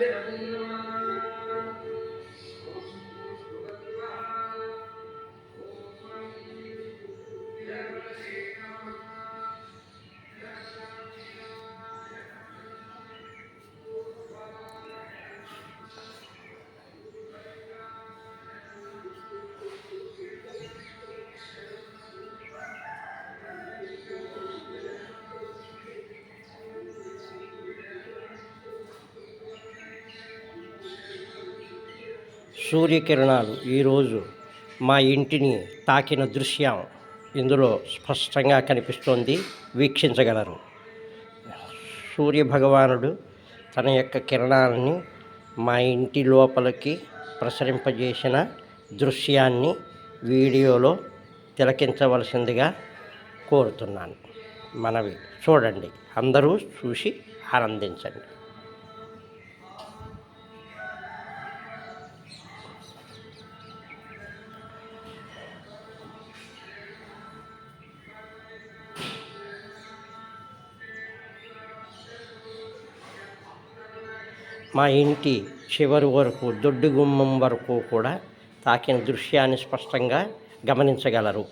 Hallelujah. సూర్యకిరణాలు ఈరోజు మా ఇంటిని తాకిన దృశ్యం ఇందులో స్పష్టంగా కనిపిస్తోంది. వీక్షించగలరు. సూర్య భగవానుడు తన యొక్క కిరణాలని మా ఇంటి లోపలికి ప్రసరింపజేసిన దృశ్యాన్ని వీడియోలో తిలకించవలసిందిగా కోరుతున్నాను. మనవి చూడండి. అందరూ చూసి ఆనందించండి. మా ఇంటి చివరి వరకు దొడ్డు గుమ్మం వరకు కూడా తాకిన దృశ్యాన్ని స్పష్టంగా గమనించగలరు.